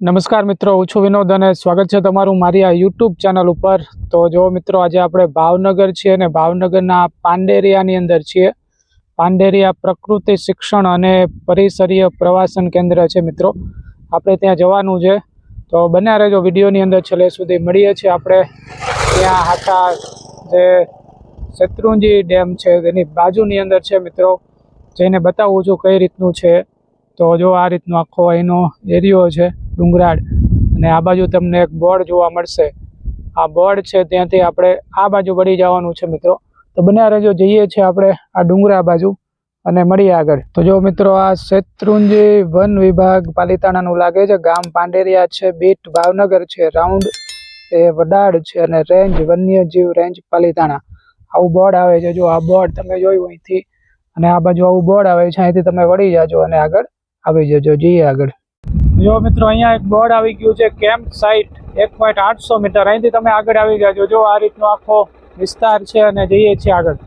નમસ્કાર મિત્રો, હું છું વિનોદ અને સ્વાગત છે તમારું મારી આ યુટ્યુબ ચેનલ ઉપર. તો જો મિત્રો, આજે આપણે ભાવનગર છીએ અને ભાવનગરના પાંડેરિયાની અંદર છીએ. પાંડેરિયા પ્રકૃતિ શિક્ષણ અને પરિસરીય પ્રવાસન કેન્દ્ર છે મિત્રો. આપણે ત્યાં જવાનું છે. તો બન્યા રહેજો, વિડીયોની અંદર છેલ્લે સુધી મળીએ છીએ આપણે. ત્યાં આખા જે શત્રુંજી ડેમ છે તેની બાજુની અંદર છે મિત્રો. જઈને બતાવું છું કઈ રીતનું છે. તો જો આ રીતનો આખો અહીંનો એરિયો છે. ડુંગરાળ. અને આ બાજુ તમને એક બોર્ડ જોવા મળશે. આ બોર્ડ છે ત્યાંથી આપણે આ બાજુ વળી જવાનું છે મિત્રો. તો બન્યા રહેજો, જઈએ છીએ આપણે આ ડુંગરા બાજુ અને મળીએ આગળ. તો જો મિત્રો આ શેત્રુંજી વન વિભાગ પાલિતાણાનું લાગે છે, ગામ પાંડેરિયા છે, બીટ ભાવનગર છે, રાઉન્ડ એ વડાડ છે અને રેન્જ વન્યજીવ રેન્જ પાલિતાણા. આવું બોર્ડ આવે છે, જો આ બોર્ડ તમે જોયું અહીંથી અને આ બાજુ આવું બોર્ડ આવે છે, અહીંથી તમે વળી જાજો અને આગળ આવી જજો. જઈએ આગળ. જો મિત્રો અહીંયા એક બોર્ડ આવી ગયું છે, કેમ્પ સાઇટ એક પોઈન્ટ આઠસો મીટર. અહીંથી તમે આગળ આવી જાજો જો આ રીતનો આખો વિસ્તાર છે અને જઈએ છીએ આગળ.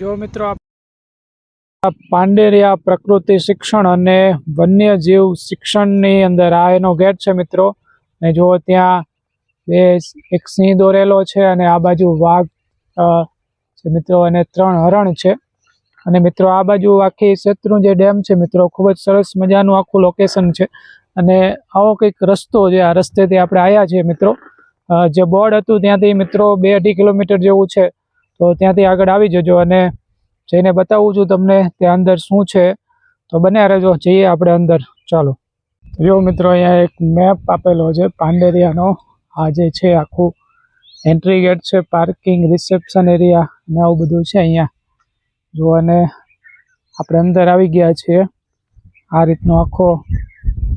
જો મિત્રો આ પાંડેરિયા પ્રકૃતિ શિક્ષણ અને વન્યજીવ શિક્ષણની અંદર આ એનો ગેટ છે મિત્રો. ને જો ત્યાં બે એક સિંહ દોરેલો છે અને આ બાજુ વાઘ છે મિત્રો, અને ત્રણ હરણ છે. અને મિત્રો આ બાજુ આખી શેત્રુંજય ડેમ છે મિત્રો. ખૂબ જ સરસ મજાનું આખું લોકેશન છે. અને આવો કંઈક રસ્તો જે આ રસ્તેથી આપણે આવ્યા છીએ મિત્રો. જે બોર્ડ હતું ત્યાંથી મિત્રો બે અઢી કિલોમીટર જેવું છે. તો ત્યાંથી આગળ આવી જજો અને જઈને બતાવું છું તમને ત્યાં અંદર શું છે. તો બન્યા રહેજો, જઈએ આપણે અંદર. ચાલો. જો મિત્રો, અહીંયા એક મેપ આપેલો છે, પાંડેરિયાનો. આ જે છે, આખું એન્ટ્રી ગેટ છે પાર્કિંગ રિસેપ્શન એરિયા ને આવું બધું છે અહીંયા. જો અને આપણે અંદર આવી ગયા છીએ. આ રીતનો આખો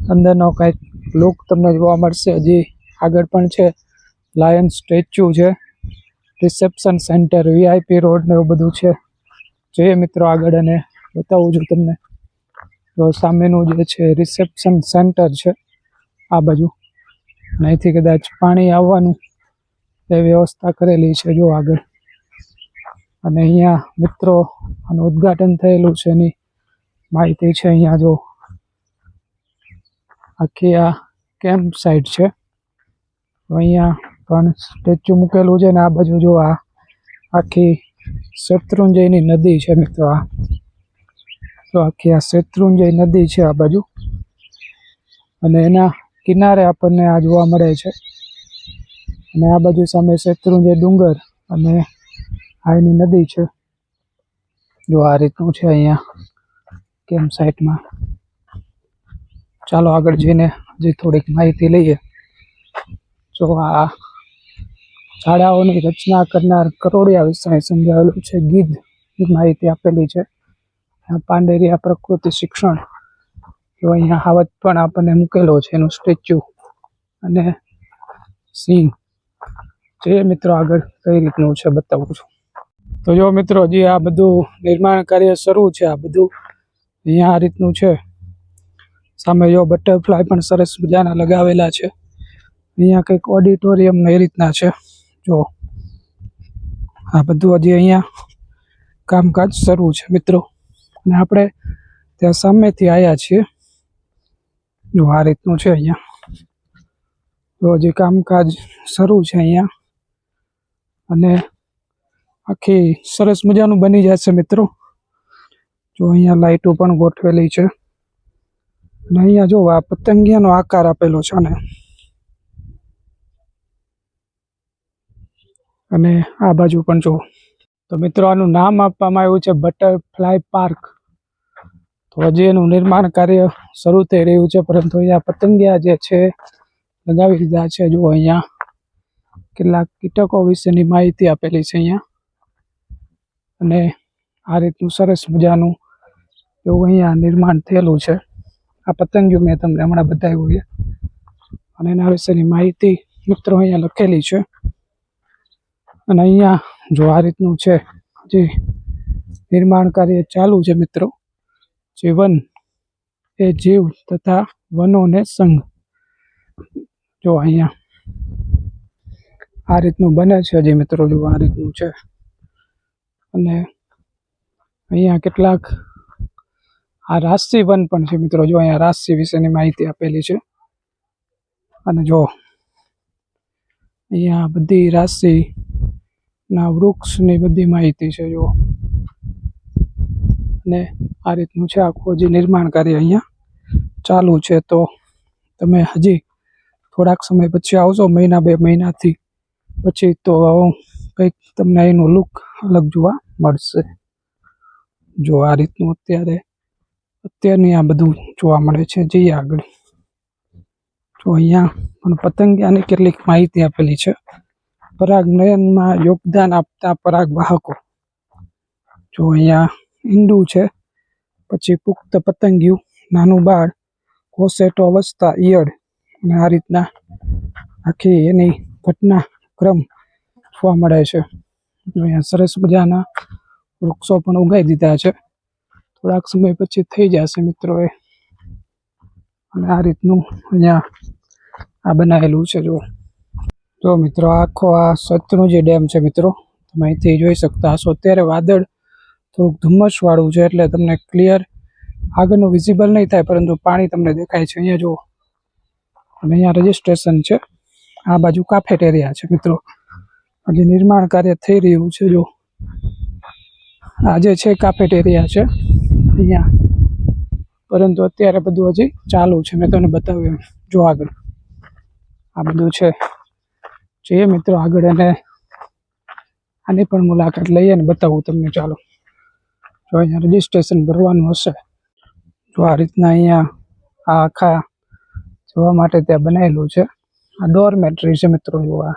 અંદરનો કંઈક લુક તમને જોવા મળશે. હજી આગળ પણ છે. લાયન સ્ટેચ્યુ છે. રિસેપ્શન સેન્ટર, વીઆઈપી રોડ ને એવું બધું છે. જોઈએ મિત્રો આગળ અને બતાવું છું તમને. તો સામેનું જે છે રિસેપ્શન સેન્ટર છે, આ બાજુ. અહીંથી કદાચ પાણી આવવાનું એ વ્યવસ્થા કરેલી છે જો આગળ. અને અહીંયા મિત્રો આનું ઉદ્ઘાટન થયેલું છે એની માહિતી છે અહીંયા જો. આખી આ કેમ્પ સાઇટ છે. અહીંયા પણ સ્ટેચ્યુ મૂકેલું છે ને આ બાજુ જો આ આખી શત્રુંજયની નદી છે મિત્રો આ. તો આખી આ શેત્રુંજય નદી છે આ બાજુ. અને એના કિનારે આપણને આ જોવા મળે છે. અને આ બાજુ સામે શેત્રુંજય ડુંગર અને આ એની નદી છે. જો આ રીતનું છે અહીંયા કેમ સાઈડમાં. ચાલો આગળ જઈને હજી થોડીક માહિતી લઈએ. જો આ શાળાઓની રચના કરનાર કરોડિયા વિષય સમજાવેલું છે. ગીધ માહિતી આપેલી છે. પાંડેરિયા પ્રકૃતિ શિક્ષણ જો અહીંયા હાવત પણ આપણને મૂકેલો છે, એનું સ્ટેચ્યુ અને સિંહ જે મિત્રો આગળ કઈ રીતનું છે બતાવું છું. તો જો મિત્રો, હજી આ બધું નિર્માણ કાર્ય શરૂ છે. આ બધું અહીંયા આ રીતનું છે. સામે જો બટરફ્લાય પણ સરસ મજાના લગાવેલા છે. અહીંયા કંઈક ઓડિટોરિયમ એ રીતના છે. જો, આ બધું હજી અહીંયા કામકાજ શરૂ છે, મિત્રો. અને આપણે ત્યાં સામેથી આવ્યા છીએ. જો, આ રીતનું છે અહીંયા. તો હજી કામકાજ શરૂ છે અહીંયા. અને આખી સરસ મજાનું બની જશે મિત્રો. જો, અહીંયા લાઈટો પણ ગોઠવેલી છે. અને અહીંયા જો, આ પતંગિયાનો આકાર આપેલો છે ને અને આ બાજુ પણ જો તો મિત્રો, આનું નામ આપવામાં આવ્યું છે બટરફ્લાય પાર્ક તો હજી એનું નિર્માણ કાર્ય શરૂ થઈ રહ્યું છે, પરંતુ અહીંયા પતંગિયા જે છે, લગાવી દીધા છે. જો અહીંયા કેટલાક કીટકો વિશેની માહિતી આપેલી છે અહીંયા. અને આ રીતનું સરસ મજાનું એવું અહીંયા નિર્માણ થયેલું છે. આ પતંગિયું મેં તમને હમણાં બતાવ્યું છે. અને એના વિશેની માહિતી મિત્રો અહીંયા લખેલી છે. અને અહીંયા જો આ રીતનું છે જે નિર્માણ કાર્ય ચાલુ છે મિત્રો. જે વન એ જીવ તથા વનોને સંઘ જો અહીંયા આ રીતનું બને છે હજી મિત્રો, જો આ રીતનું છે. અને અહીંયા કેટલાક આ રાશિ વન પણ છે મિત્રો, જો અહીંયા રાશિ વિશેની માહિતી આપેલી છે. અને જો અહીંયા બધી રાશિ ના, વૃક્ષની બધી માહિતી છે જો અને આ રીતનું છે આખું હજી નિર્માણ કાર્ય અહીંયા ચાલુ છે. તો તમે હજી થોડાક સમય પછી આવશો મહિના બે મહિનાથી પછી તો કંઈક તમને એનું લુક અલગ જોવા મળશે. જો આ રીતનું અત્યારે, અત્યારની આ બધું જોવા મળે છે, જઈએ આગળ. જો અહીંયા પણ પતંગિયાની કેટલીક માહિતી આપેલી છે. પરાગનયનમાં યોગદાન આપતા પરાગવાહકો. જો અહીંયા ઈંડું છે, પછી પુખ્ત પતંગિયું, નાનું બાળ, કોસેટો અવસ્થા, ઈયળ અને આ રીતના આખી એની ઘટના ક્રમ જોવા મળે છે. અહીંયા સરસ મજાના વૃક્ષો પણ ઉગાઈ દીધા છે. થોડાક સમય પછી થઈ જશે મિત્રોએ અને આ રીતનું અહીંયા આ બનાવેલું છે જો જો મિત્રો, આખો આ સતનું જે ડેમ છે મિત્રો, તમે અહીંથી જોઈ શકતા હશો. અત્યારે વાદળ થોડુંક ધુમ્મસ વાળું છે એટલે તમને ક્લિયર આગળનું વિઝિબલ નહીં થાય, પરંતુ પાણી તમને દેખાય છે. અહીંયા જુઓ. અને અહીંયા રજીસ્ટ્રેશન છે. આ બાજુ કાફેટેરિયા છે મિત્રો. હજી નિર્માણ કાર્ય થઈ રહ્યું છે જો આજે છે છે કાફેટેરિયા છે, અહીંયા. પરંતુ અત્યારે બધું હજી ચાલુ છે. મેં તમને બતાવ્યું જો આગળ. આ બધું છે. જઈએ મિત્રો આગળ અને આની પણ મુલાકાત લઈએ અને બતાવું તમને ચાલો. જો અહીંયા રજીસ્ટ્રેશન ભરવાનું હશે, જો આ રીતના અહીંયા આ આખા જોવા માટે ત્યાં બનાવેલું છે. આ ડોરમેટ્રી છે મિત્રો જોવા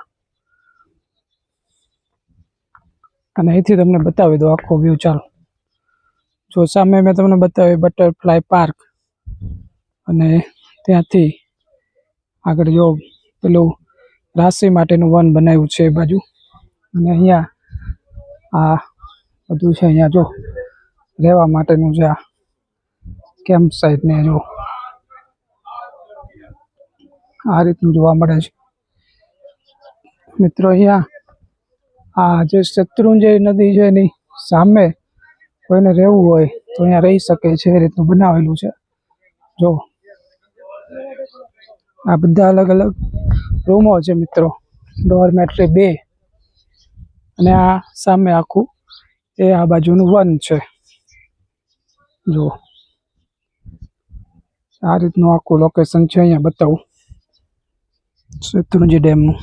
અને અહીંથી તમને બતાવી દો આખો વ્યૂ ચાલો. જો સામે મેં તમને બતાવ્યું બટરફ્લાય પાર્ક અને ત્યાંથી આગળ જો પેલું રાશિ માટેનું વન બનાવ્યું છે એ બાજુ. અને અહીંયા આ બધું છે અહીંયા જો, રહેવા માટેનું છે આ કેમ્પ સાઇટ ને જો, આ રીતનું જોવા મળે છે. મિત્રો અહીંયા આ જે શત્રુંજય નદી છે એની સામે કોઈને રહેવું હોય તો અહીંયા રહી શકે છે એ રીતનું બનાવેલું છે. જો, આ બધા અલગ અલગ રૂમો છે મિત્રો. ડોરમેટ્રી બે. અને આ સામે આખું એ આ બાજુનું વન છે. જો આ રીતનું આખું લોકેશન છે અહીંયા બતાવું. શેત્રુંજી ડેમનું.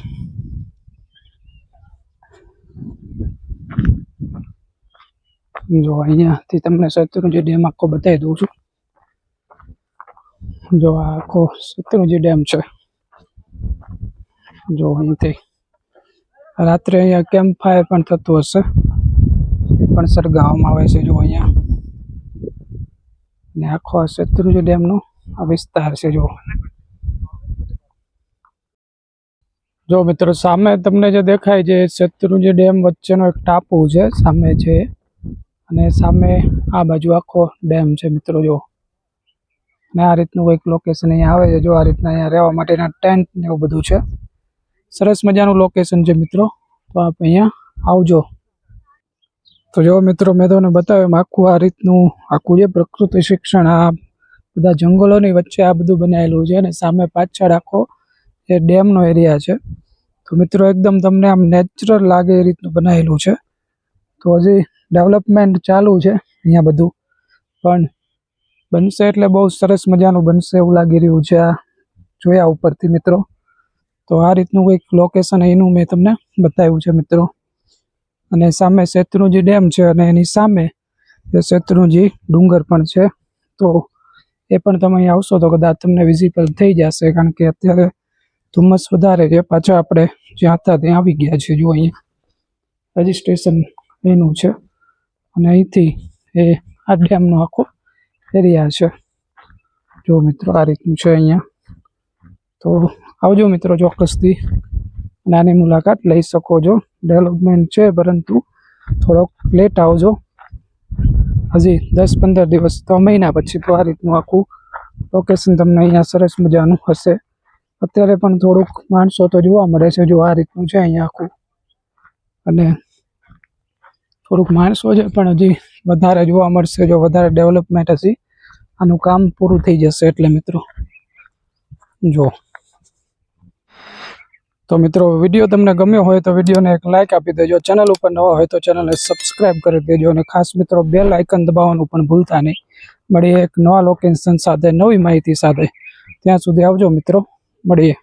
જો અહીંયાથી તમને શેત્રુંજી ડેમ આખો બતાવી દઉં છું. જો આ આખો શેત્રુંજી ડેમ છે. જો અહીંથી રાત્રે અહીંયા કેમ્પ ફાયર પણ થતું હશે. એ પણ સળગાવવામાં આવે છે જો અહીંયા. ને આખો શેત્રુંજી ડેમનો આ વિસ્તાર છે જો. જો મિત્રો, સામે તમને જે દેખાય છે શત્રુજ ડેમ વચ્ચેનો એક ટાપુ છે, સામે છે. અને સામે આ બાજુ આખો ડેમ છે મિત્રો, જો. ને આ રીતનું કોઈક લોકેશન અહીંયા આવે છે, જો આ રીતના અહીંયા રહેવા માટેના ટેન્ટ ને એવું બધું છે. સરસ મજાનું લોકેશન છે મિત્રો. તો આપ અહીંયા આવજો. તો જો મિત્રો મેં તમને બતાવ્યું આખું આ રીતનું, આખું જે પ્રકૃતિ શિક્ષણ, આ બધા જંગલોની વચ્ચે આ બધું બનાવેલું છે અને સામે પાછળ આખો એ ડેમનો એરિયા છે. તો મિત્રો એકદમ તમને આમ નેચરલ લાગે એ રીતનું બનાવેલું છે. તો હજી ડેવલપમેન્ટ ચાલુ છે અહીંયા બધું. પણ બનશે એટલે બહુ સરસ મજાનું બનશે એવું લાગી રહ્યું છે આ જોયા ઉપરથી મિત્રો. તો આ રીતનું કંઈક લોકેશન એનું મેં તમને બતાવ્યું છે, મિત્રો. અને સામે શેત્રુંજી ડેમ છે અને એની સામે શેત્રુંજી ડુંગર પણ છે. તો એ પણ તમે અહીં આવશો તો કદાચ તમને વિઝિબલ થઈ જશે, કારણ કે અત્યારે ધુમ્મસ વધારે છે. પાછા આપણે જ્યાં હતા ત્યાં આવી ગયા છે જો અહીંયા. રજિસ્ટ્રેશન એનું છે. અને અહીંથી એ આ ડેમનો આખો એરિયા છે. જો મિત્રો, આ રીતનું છે અહીંયા. તો આવજો મિત્રો ચોક્કસથી. અને આની મુલાકાત લઈ શકો છો. ડેવલપમેન્ટ છે, પરંતુ થોડોક લેટ આવજો. હજી દસ પંદર દિવસ, તો મહિના પછી તો આ રીતનું આખું લોકેશન તમને અહીંયા સરસ મજાનું હશે. અત્યારે પણ થોડુંક માણસો તો જોવા મળે છે, જો આ રીતનું છે અહીંયા આખું. અને થોડુંક માણસો છે, પણ હજી વધારે જોવા મળશે, જો વધારે ડેવલપમેન્ટ હશે, આનું કામ પૂરું થઈ જશે એટલે મિત્રો. જો. તો મિત્રો, વીડિયો તમને ગમ્યો હોય તો વિડીયોને એક લાઇક આપી દેજો. ચેનલ ઉપર નવા હોય તો ચેનલને સબસ્ક્રાઈબ કરી દેજો અને ખાસ મિત્રો બેલ આઇકન દબાવવાનું પણ ભૂલતા નહીં. મળીએ એક નવા લોકેશન સાથે, નવી માહિતી સાથે. ત્યાં સુધી આવજો મિત્રો. મળીએ.